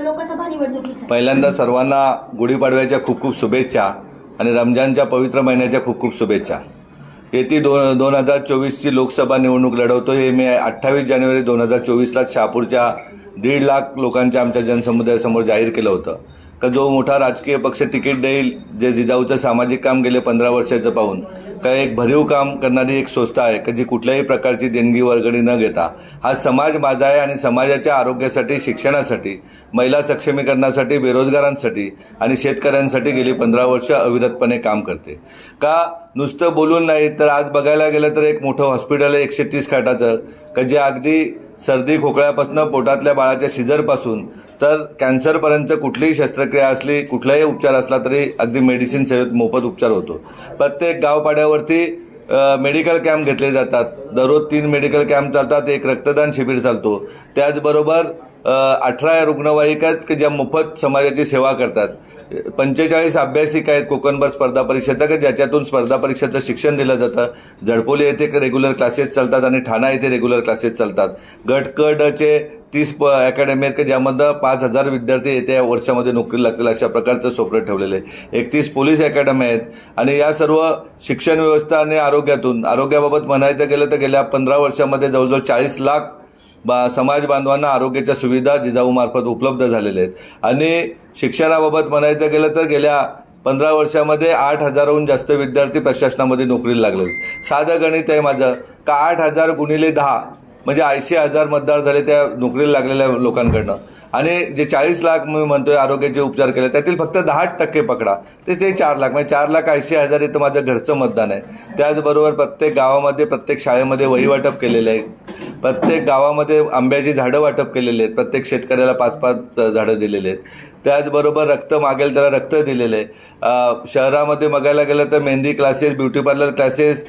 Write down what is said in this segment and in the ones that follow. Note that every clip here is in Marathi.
लोकसभा निवडणुकीसाठी. पहिल्यांदा सर्वांना गुढीपाडव्याच्या खूप खूप शुभेच्छा आणि रमजानच्या पवित्र महिन्याच्या खूप खूप शुभेच्छा. येथे दोन दोन हजार चोवीसची लोकसभा निवडणूक लढवतो. हे मी अठ्ठावीस जानेवारी दोन हजार चोवीसला शहापूरच्या दीड लाख लोकांच्या आमच्या जनसमुदायासमोर जाहीर केलं होतं. का जो मोठा राजकीय पक्ष तिकीट देईल जे जिजाऊचं सामाजिक काम गेले पंधरा वर्षाचं पाहून का एक भरीव काम करणारी एक संस्था आहे का जी कुठल्याही प्रकारची देणगी वर्गणी न घेता हा समाज माझा आहे आणि समाजाच्या आरोग्यासाठी शिक्षणासाठी महिला सक्षमीकरणासाठी बेरोजगारांसाठी आणि शेतकऱ्यांसाठी गेली पंधरा वर्ष अविरतपणे काम करते. का नुसतं बोलून नाही तर आज बघायला गेलं तर एक मोठं हॉस्पिटल आहे एकशे तीस खाटाचं का जे अगदी सर्दी खोकळ्यापासून पोटातल्या बाळाच्या सिझरपासून तर कॅन्सरपर्यंत कुठलीही शस्त्रक्रिया असली कुठलाही उपचार असला तरी अगदी मेडिसिन सेवेत मोफत उपचार होतो. प्रत्येक गावपाड्यावरती मेडिकल कॅम्प घेतले जातात. दररोज तीन मेडिकल कॅम्प चालतात एक रक्तदान शिबिर चालतो. त्याचबरोबर अठरा रुग्णवाहिका की ज्या मोफत समाजाची सेवा करतात पंचेचाळीस अभ्यासिका आहेत कोकणभर स्पर्धा परीक्षेचा की ज्याच्यातून स्पर्धा परीक्षेचं शिक्षण दिलं जातं. झडपोली येथे रेग्युलर क्लासेस चालतात आणि ठाणा येथे रेग्युलर क्लासेस चालतात. गटकडचे तीस प अकॅडमी आहेत की ज्यामध्ये पाच हजार विद्यार्थी येत्या वर्षामध्ये नोकरी लागतील अशा प्रकारचं स्वप्न ठेवलेलं आहे. एकतीस पोलीस अकॅडमी आहेत आणि या सर्व शिक्षण व्यवस्था आणि आरोग्यातून आरोग्याबाबत म्हणायचं गेलं तर गेल्या पंधरा वर्षामध्ये जवळजवळ चाळीस लाख बा समाज बांधवांना आरोग्याच्या सुविधा जिजाऊमार्फत उपलब्ध झालेल्या आहेत. आणि शिक्षणाबाबत म्हणायचं गेलं तर गेल्या पंधरा वर्षामध्ये आठ हजारहून जास्त विद्यार्थी प्रशासनामध्ये नोकरीला लागले साधं गणित आहे माझं. का आठ हजार गुणिले दहा? म्हणजे ऐंशी हजार मतदार झाले त्या नोकरीला लागलेल्या लोकांकडनं. आणि जे चाळीस लाख मी म्हणतोय आरोग्याचे उपचार केले त्यातील फक्त दहा टक्के पकडा. ते ते चार लाख म्हणजे चार लाख ऐंशी हजार इथं माझं घरचं मतदान आहे. त्याचबरोबर प्रत्येक गावामध्ये प्रत्येक शाळेमध्ये वहीवाटप केलेलं आहे. प्रत्येक गावामध्ये आंब्याची झाडं वाटप केलेली आहेत. प्रत्येक शेतकऱ्याला पाच पाच झाडं दिलेले आहेत. त्याचबरोबर रक्त मागेल त्याला रक्त दिलेलं आहे. शहरामध्ये बघायला गेलं तर mehndi classes beauty parlour classes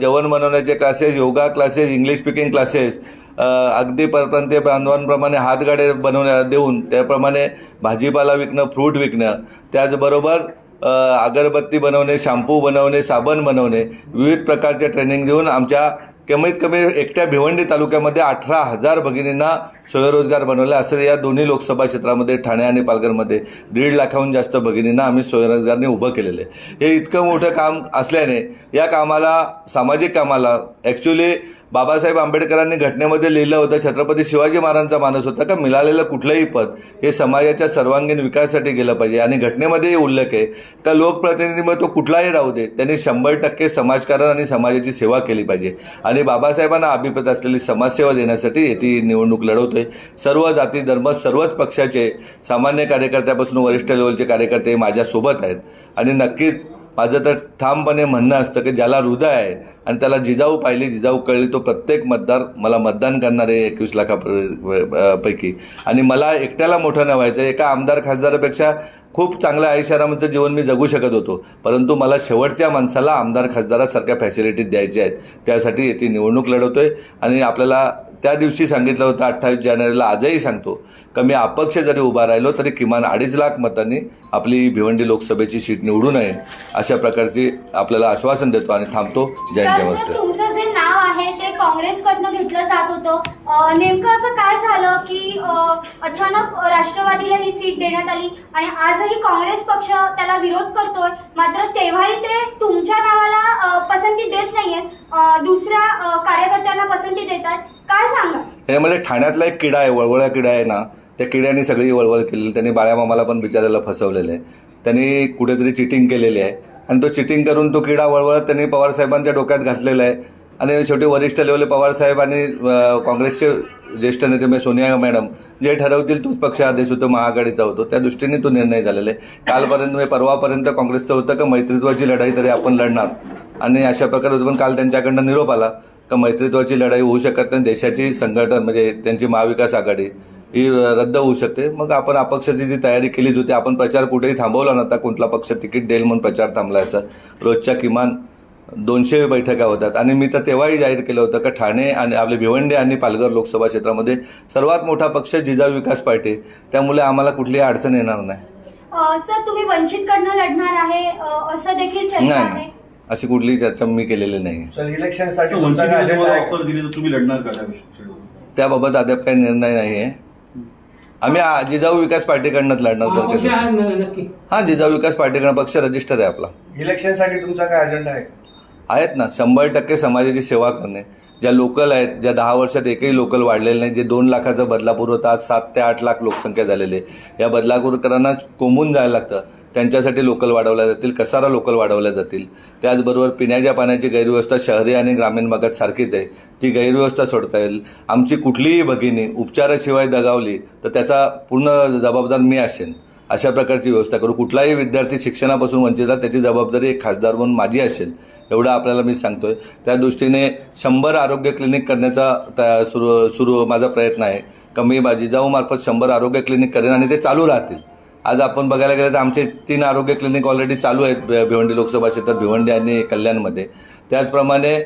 जेवण बनवण्याचे classes yoga classes English speaking classes अगदी परप्रांतीय बांधवांप्रमाणे हातगाडे बनवण्या देऊन त्याप्रमाणे भाजीपाला विकणं फ्रूट विकणं त्याचबरोबर अगरबत्ती बनवणे शॅम्पू बनवणे साबण बनवणे विविध प्रकारचे ट्रेनिंग देऊन आमच्या कमीत कमी एकट्या भिवंडी तालुक्यामध्ये अठरा हजार भगिनींना स्वयंरोजगार बनवले असं या दोन्ही लोकसभा क्षेत्रामध्ये ठाणे आणि पालघरमध्ये दीड लाखाहून जास्त भगिनींना आम्ही स्वयंरोजगारने उभं केलेलं आहे. हे इतकं मोठं काम असल्याने या कामाला सामाजिक कामाला ॲक्च्युली बाबासाहेब आंबेडकरांनी घटनेमध्ये लिहिलं होतं छत्रपती शिवाजी महाराजांचा मानस होता का? मिळालेलं कुठलंही पद हे समाजाच्या सर्वांगीण विकासासाठी गेलं पाहिजे. आणि घटनेमध्येही उल्लेख आहे तर लोकप्रतिनिधीमध्ये तो कुठलाही राहू दे त्यांनी शंभर टक्के समाजकारण आणि समाजाची सेवा केली पाहिजे. आणि बाबासाहेबांना अभिप्रेत असलेली समाजसेवा देण्यासाठी येथे निवडणूक लढवतोय. सर्व जाती धर्म सर्वच पक्षाचे सामान्य कार्यकर्त्यापासून वरिष्ठ लेवलचे कार्यकर्ते माझ्यासोबत आहेत. आणि नक्कीच माझं तर ठामपणे म्हणणं असतं की ज्याला हृदय आहे आणि त्याला जिजाऊ पाहिली जिजाऊ कळली तो प्रत्येक मतदार मला मतदान करणार आहे एकवीस लाखा पैकी आणि मला एकट्याला मोठं न व्हायचं एका आमदार खासदारापेक्षा खूप चांगल्या आयुष्यारामाचं जीवन मी जगू शकत होतो. परंतु मला शेवटच्या माणसाला आमदार खासदारासारख्या फॅसिलिटीज द्यायच्या आहेत. त्यासाठी येथे निवडणूक लढवतो आहे आणि आपल्याला त्या दिवशी सांगितलं होतं अठ्ठावीस जानेवारीला आजही सांगतो का मी अपक्ष जरी उभा राहिलो तरी किमान अडीच लाख मतांनी आपली भिवंडी लोकसभेची सीट निवडून आहे अशा प्रकारची आपल्याला आश्वासन देतो आणि थांबतो. जय तुमचं जे नाव आहे ते काँग्रेसकडनं घेतलं जात होतं. नेमकं असं काय झालं की अचानक राष्ट्रवादीला ही सीट देण्यात आली आणि आजही काँग्रेस पक्ष त्याला विरोध करतोय मात्र तेव्हाही ते तुमच्या नावाला पसंती देत नाहीयेत अ, दुसऱ्या कार्यकर्त्यांना पसंती देतात. काय सांगा? यामध्ये म्हणजे ठाण्यातला एक किडा आहे वळवळा किडा आहे ना त्या किड्याने सगळी वळवळ केलेली त्यांनी बाळ्या मामाला पण बिचारायला फसवलेलं. आहे त्यांनी कुठेतरी चिटिंग केलेली आहे. आणि तो चिटिंग करून तो किडा वळवळत त्यांनी पवारसाहेबांच्या डोक्यात घातलेला आहे. आणि शेवटी वरिष्ठ लेवले पवारसाहेब आणि काँग्रेसचे ज्येष्ठ नेते म्हणजे सोनिया मॅडम जे ठरवतील तोच पक्ष आदेश होतो महाआघाडीचा होतो. त्या दृष्टीने तो निर्णय झालेला आहे. कालपर्यंत म्हणजे परवापर्यंत काँग्रेसचं होतं का मैत्रित्वाची लढाई तरी आपण लढणार. आणि अशा प्रकारे होतं पण काल त्यांच्याकडनं निरोप आला. का मैत्रित्वाची लढाई होऊ शकत नाही देशाची संघटन म्हणजे त्यांची महाविकास आघाडी ही रद्द होऊ शकते. मग आपण अपक्षाची जी तयारी केलीच होती आपण प्रचार कुठेही थांबवला नव्हता कुठला पक्ष तिकीट देईल म्हणून प्रचार थांबला असं. रोजच्या किमान दोनशे बैठका होतात. आणि मी तर तेव्हाही जाहीर केलं होतं का ठाणे आणि आपले भिवंडी आणि पालघर लोकसभा क्षेत्रामध्ये सर्वात मोठा पक्ष जिजाऊ विकास पार्टी. त्यामुळे आम्हाला कुठलीही अडचण येणार नाही. सर तुम्ही वंचितकडनं लढणार आहे. असं देखील चर्चा आहे. अशी कुठलीही चर्चा मी केलेली नाही इलेक्शनसाठी? ऑफर दिली तर तुम्ही लढणार का त्याबाबत अद्याप काही निर्णय नाही आहे आम्ही जिजाऊ विकास पार्टीकडनं लढणार हा जिजाऊ विकास पार्टीकडनं पक्ष रजिस्टर आहे आपला. इलेक्शनसाठी तुमचा काय अजेंडा आहे? आहेत ना शंभर टक्के समाजाची सेवा करणे. ज्या लोकल आहेत ज्या दहा वर्षात एकही लोकल वाढलेलं नाही जे दोन लाखाचा बदलापूर होता आज सात ते आठ लाख लोकसंख्या झालेली आहे. या बदलापूरकरांना कोंबून जायला लागतं. त्यांच्यासाठी लोकल वाढवल्या जातील कसारा लोकल वाढवल्या जातील. त्याचबरोबर पिण्याच्या पाण्याची गैरव्यवस्था शहरी आणि ग्रामीण भागात सारखीच आहे. ती गैरव्यवस्था सोडता येईल. आमची कुठलीही भगिनी उपचाराशिवाय दगावली तर त्याचा पूर्ण जबाबदार मी असेन. अशा प्रकारची व्यवस्था करू. कुठलाही विद्यार्थी शिक्षणापासून वंचित आहे त्याची जबाबदारी एक खासदार म्हणून माझी असेल. एवढं आपल्याला मी सांगतो आहे त्या दृष्टीने शंभर आरोग्य क्लिनिक करण्याचा त्या सुरू सुरू माझा प्रयत्न आहे. कमी जिजाऊमार्फत शंभर आरोग्य क्लिनिक करेन आणि ते चालू राहतील. आज आपण बघायला गेलं तर आमचे तीन आरोग्य क्लिनिक ऑलरेडी चालू आहेत भिवंडी लोकसभा क्षेत्रात भिवंडी आणि कल्याणमध्ये. त्याचप्रमाणे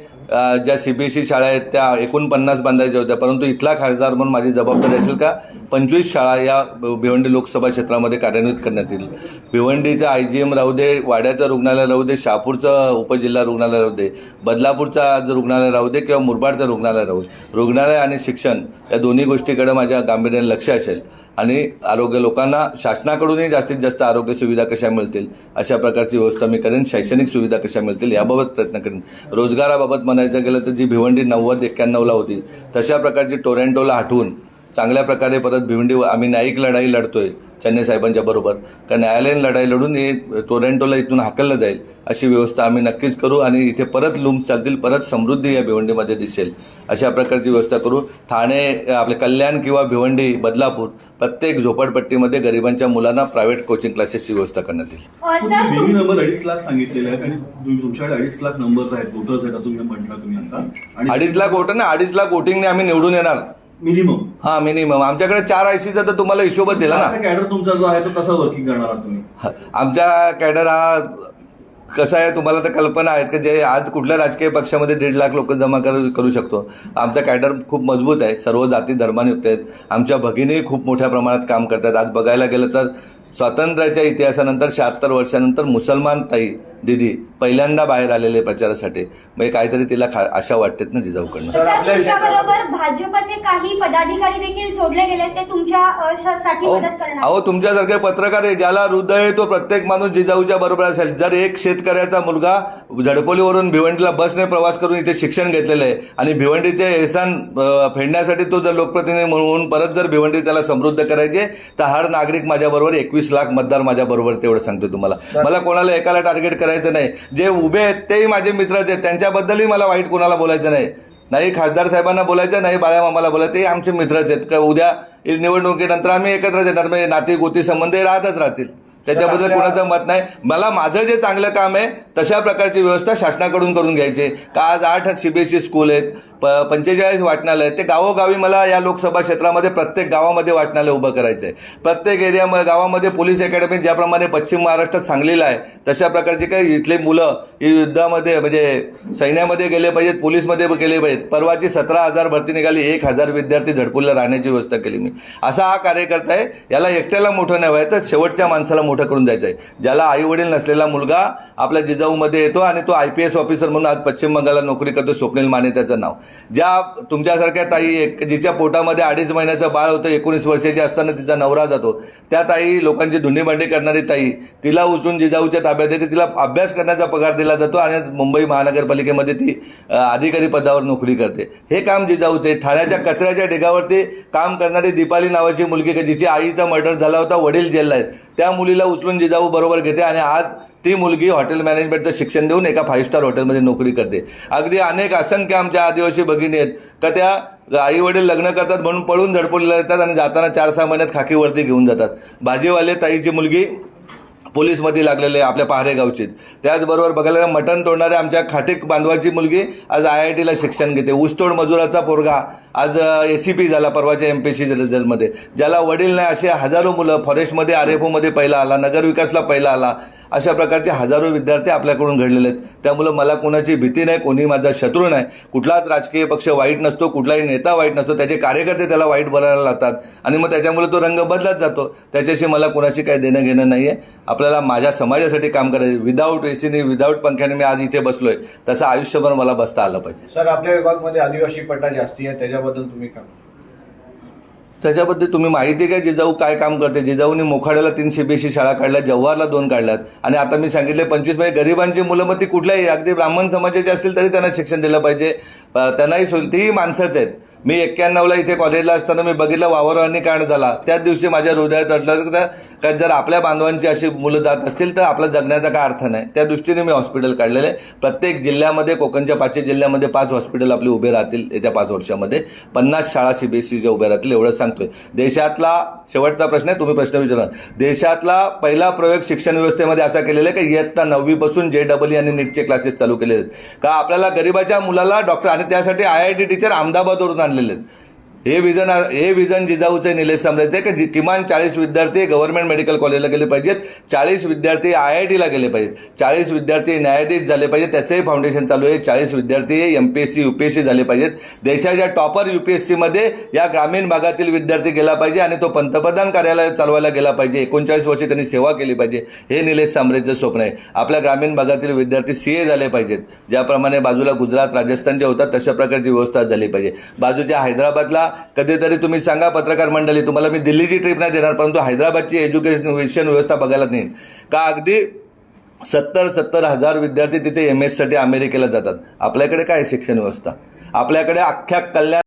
ज्या सी बी एस ई शाळा आहेत त्या एकोणपन्नास बांधायच्या होत्या. परंतु इथला खासदार म्हणून माझी जबाबदारी असेल का पंचवीस शाळा या भिवंडी लोकसभा क्षेत्रामध्ये कार्यान्वित करण्यात येईल भिवंडीचं आय जी एम राहू दे वाड्याचं रुग्णालय राहू दे शहापूरचं उपजिल्हा रुग्णालय राहू दे बदलापूरचा आज रुग्णालय राहू दे किंवा मुरबाडचं रुग्णालय राहू दे. रुग्णालय आणि शिक्षण या दोन्ही गोष्टीकडे माझ्या गांभीर्याने लक्ष असेल. आणि आरोग्य लोकांना शासनाकडूनही जास्तीत जास्त आरोग्य सुविधा कशा मिळतील अशा प्रकारची व्यवस्था मी करेन शैक्षणिक सुविधा कशा मिळतील याबाबत प्रयत्न करेन. रोजगाराबाबत म्हणायचं गेलं तर जी भिवंडी नव्वद एक्क्याण्णवला होती तशा प्रकारची टोरॅन्टोला हटवून चांगल्या प्रकारे परत भिवंडी आम्ही न्यायिक लढाई लढतोय. चन्ने साहेबांच्या बरोबर. का न्यायालयीन लढाई लढून हे टोरॅन्टोला इथून हाकललं जाईल अशी व्यवस्था आम्ही नक्कीच करू आणि इथे परत लूम्स चालतील परत समृद्धी या भिवंडीमध्ये दिसेल. अशा प्रकारची व्यवस्था करू. ठाणे आपले कल्याण किंवा भिवंडी बदलापूर प्रत्येक झोपडपट्टीमध्ये गरिबांच्या मुलांना प्रायव्हेट कोचिंग क्लासेसची व्यवस्था करण्यात येईल. नंबर अडीच लाख सांगितलेले आहेत आणि तुम- तुमच्याकडे अडीच लाख नंबर्स आहेत वोटर्स आहेत असं म्हटलं तुम्ही आता. आणि अडीच लाख वोटर ना अडीच लाख वोटिंगने आम्ही निवडून येणार. मिनिमम. हा मिनिमम. आमच्याकडे चार आयसीचा तर तुम्हाला हिशोबच दिला ना. कॅडर तुमचा जो आहे तो कसा वर्किंग करणार आहात तुम्ही? आमच्या कॅडर हा कसा आहे तुम्हाला तर कल्पना आहेत की जे आज कुठल्या राजकीय पक्षामध्ये दीड लाख लोक जमा करू करू शकतो. आमचा कॅडर खूप मजबूत आहे. सर्व जाती धर्मायुक्त आहेत. आमच्या भगिनी खूप मोठ्या प्रमाणात काम करतात. आज बघायला गेलं तर स्वातंत्र्याच्या इतिहासानंतर शहात्तर वर्षानंतर मुसलमान ताई दिदी पहिल्यांदा बाहेर आलेले प्रचारासाठी. म्हणजे काहीतरी तिला खा आशा वाटतेत ना जिजाऊकडनं. तुमच्याबरोबर भाजपचे काही पदाधिकारी देखील जोडले गेले ते तुमच्या अहो मदत करणार. अहो, तुमच्यासारखे पत्रकार आहे ज्याला हृदय आहे तो प्रत्येक माणूस जिजाऊच्या बरोबर असेल. जर एक शेतकऱ्याचा मुलगा झडपोलीवरून भिवंडीला बसने प्रवास करून इथे शिक्षण घेतलेलं आहे आणि भिवंडीचे एहसान फेडण्यासाठी तो जर लोकप्रतिनिधी म्हणून परत जर भिवंडी त्याला समृद्ध करायचे तर हर नागरिक माझ्याबरोबर एकवीस लाख मतदार माझ्याबरोबर तेवढं सांगतो तुम्हाला. मला कोणाला एकाला टार्गेट करायचं नाही. जे उभे आहेत तेही माझे मित्रच आहेत त्यांच्याबद्दलही मला वाईट कोणाला बोलायचं नाही. नाही खासदार साहेबांना बोलायचं नाही बाळामामाला बोलायचं ते आमचे मित्रच आहेत. का उद्या निवडणुकीनंतर आम्ही एकत्रच येणार म्हणजे नाती गोती संबंध राहतच राहतील. त्याच्याबद्दल कोणाचं मत नाही. मला माझं जे चांगलं काम आहे तशा प्रकारची व्यवस्था शासनाकडून करून घ्यायची. का आज आठ सीबीएसई स्कूल आहेत प पंचेचाळीस वाचनालय ते गावोगावी मला या लोकसभा क्षेत्रामध्ये प्रत्येक गावामध्ये वाचनालय उभं करायचं आहे प्रत्येक एरिया गावामध्ये पोलीस अकॅडमी ज्याप्रमाणे पश्चिम महाराष्ट्रात सांगलीला आहे तशा प्रकारची काही इथले मुलं ही युद्धामध्ये म्हणजे सैन्यामध्ये गेले पाहिजेत पोलीसमध्ये गेले पाहिजेत. परवाची सतरा हजार भरती निघाली एक हजार विद्यार्थी झडपूरला राहण्याची व्यवस्था केली मी. असा हा कार्यकर्ता आहे. याला एकट्याला मोठं नाही व्हायचं शेवटच्या माणसाला मोठं करून जायचं आहे ज्याला आई वडील नसलेला मुलगा आपल्या जिजाऊमध्ये येतो आणि तो आय पी एस ऑफिसर म्हणून आज पश्चिम बंगालला नोकरी करतो स्वप्नील माने त्याचं नाव. ज्या तुमच्यासारख्या ताई एक जिच्या पोटामध्ये अडीच महिन्याचं बाळ होतं एकोणीस वर्षाची असताना तिचा नवरा जातो त्या ताई लोकांची धुंडी करणारी ताई तिला उचलून जिजाऊच्या ताब्यात येते तिला अभ्यास करण्याचा पगार दिला जातो आणि मुंबई महानगरपालिकेमध्ये ती अधिकारी पदावर नोकरी करते. हे काम जिजाऊचे ठाण्याच्या कचऱ्याच्या ढिगावरती काम करणारी दीपाली नावाची मुलगी का जिची आईचा मर्डर झाला होता वडील जेलला आहेत. त्या मुलीला उचलून जिजाऊ बरोबर घेते आणि आज ती मुलगी हॉटेल मॅनेजमेंटचं शिक्षण देऊन एका फाईव्ह स्टार हॉटेलमध्ये नोकरी करते. अगदी अनेक असंख्य आमच्या आदिवासी भगिनी आहेत. का त्या आई वडील लग्न करतात म्हणून पळून झडपडलेल्या येतात आणि जाताना चार सहा महिन्यात खाकीवरती घेऊन जातात. भाजीवाले ताईची मुलगी पोलीसमध्ये लागलेले आपल्या पहारेगावची त्याचबरोबर बघायला मटण तोडणाऱ्या आमच्या खाटीक बांधवाची मुलगी आज आय आय टीला शिक्षण घेते. ऊसतोड मजुराचा पोरगा आज ए सी पी झाला परवाच्या एम पी सी रिझल्टमध्ये ज्याला वडील नाही असे हजारो मुलं फॉरेस्टमध्ये आर एफ ओमध्ये पहिला आला नगरविकासला पहिला आला. अशा प्रकारचे हजारो विद्यार्थी आपल्याकडून घडलेले आहेत. त्यामुळं मला कोणाची भीती नाही कोणी माझा शत्रू नाही. कुठलाच राजकीय पक्ष वाईट नसतो कुठलाही नेता वाईट नसतो. त्याचे कार्यकर्ते त्याला वाईट बनायला लागतात आणि मग त्याच्यामुळे तो रंग बदलत जातो. त्याच्याशी मला कोणाशी काही देणं घेणं नाही आहे आपल्याला माझ्या समाजासाठी काम करायचं. विदाऊट एसीने विदाऊट पंख्याने मी आज इथे बसलोय. तसं आयुष्यभर मला बसता आलं पाहिजे. सर आपल्या विभागमध्ये आदिवासी पट्टा जास्ती आहे. त्याच्याबद्दल तुम्ही काय त्याच्याबद्दल तुम्ही माहिती काय जिजाऊ काय काम करते. जिजाऊनी मोखाड्याला तीन सीबीएसई शाळा काढल्या जव्हारला दोन काढल्यात. आणि आता मी सांगितले पंचवीस म्हणजे गरिबांची मुलं मग ती कुठल्याही अगदी ब्राह्मण समाजाची असतील तरी त्यांना शिक्षण दिलं पाहिजे. त्यांनाही सोय तीही माणसंच आहेत. मी एक्क्याण्णवला इथे कॉलेजला असताना मी बघितलं वावरवानी कांड झाला. त्याच दिवशी माझ्या हृदयात अडलं का जर आपल्या बांधवांची अशी मुलं जात असतील तर आपला जगण्याचा काय अर्थ नाही. त्या दृष्टीने मी हॉस्पिटल काढलेले आहे. प्रत्येक जिल्ह्यामध्ये कोकणच्या पाचही जिल्ह्यामध्ये पाच हॉस्पिटल आपली उभे राहतील येत्या पाच वर्षामध्ये. पन्नास शाळा सी बी एस सीबीएसईच्या उभ्या राहतील एवढं सांगतोय. देशातला शेवटचा प्रश्न आहे तुम्ही प्रश्न विचारा. देशातला पहिला प्रयोग शिक्षण व्यवस्थेमध्ये असा केलेला आहे की इयत्ता नववीपासून जे डबल आणि नीटचे क्लासेस चालू केले आहेत. का आपल्याला गरिबाच्या मुलाला डॉक्टर आणि त्यासाठी आय आय टी टीचर अहमदाबादवरून आणलेले आहेत हे विजन हे विजन जिजाऊचे निलेश आहे की किमान चाळीस विद्यार्थी गव्हर्नमेंट मेडिकल कॉलेजला गेले पाहिजेत चाळीस विद्यार्थी आय आय टीला गेले पाहिजेत चाळीस विद्यार्थी न्यायाधीश झाले पाहिजेत त्याचंही फाउंडेशन चालू आहे चाळीस विद्यार्थी M P S C U P S C झाले पाहिजेत. देशाच्या टॉपर यू पी एस सीमध्ये या ग्रामीण भागातील विद्यार्थी गेला पाहिजे आणि तो पंतप्रधान कार्यालय चालवायला गेला पाहिजे. एकोणचाळीस वर्षे त्यांनी सेवा केली पाहिजे. हे निलेश सांबरेचं स्वप्न आहे. आपल्या ग्रामीण भागातील विद्यार्थी सी ए झाले पाहिजेत. ज्याप्रमाणे बाजूला गुजरात राजस्थान जे होतात तशा प्रकारची व्यवस्था झाली पाहिजे. बाजूच्या हैदराबादला कधीतरी तुम्ही सांगा पत्रकार मंडळी तुम्हाला मी दिल्लीची ट्रिप नाही देणार परंतु हैदराबादची एज्युकेशन व्यवस्था बघायला नाही का अगदी सत्तर सत्तर हजार विद्यार्थी तिथे एम एससाठी अमेरिकेला जातात. आपल्याकडे काय शिक्षण व्यवस्था? आपल्याकडे अख्ख्या कल्याण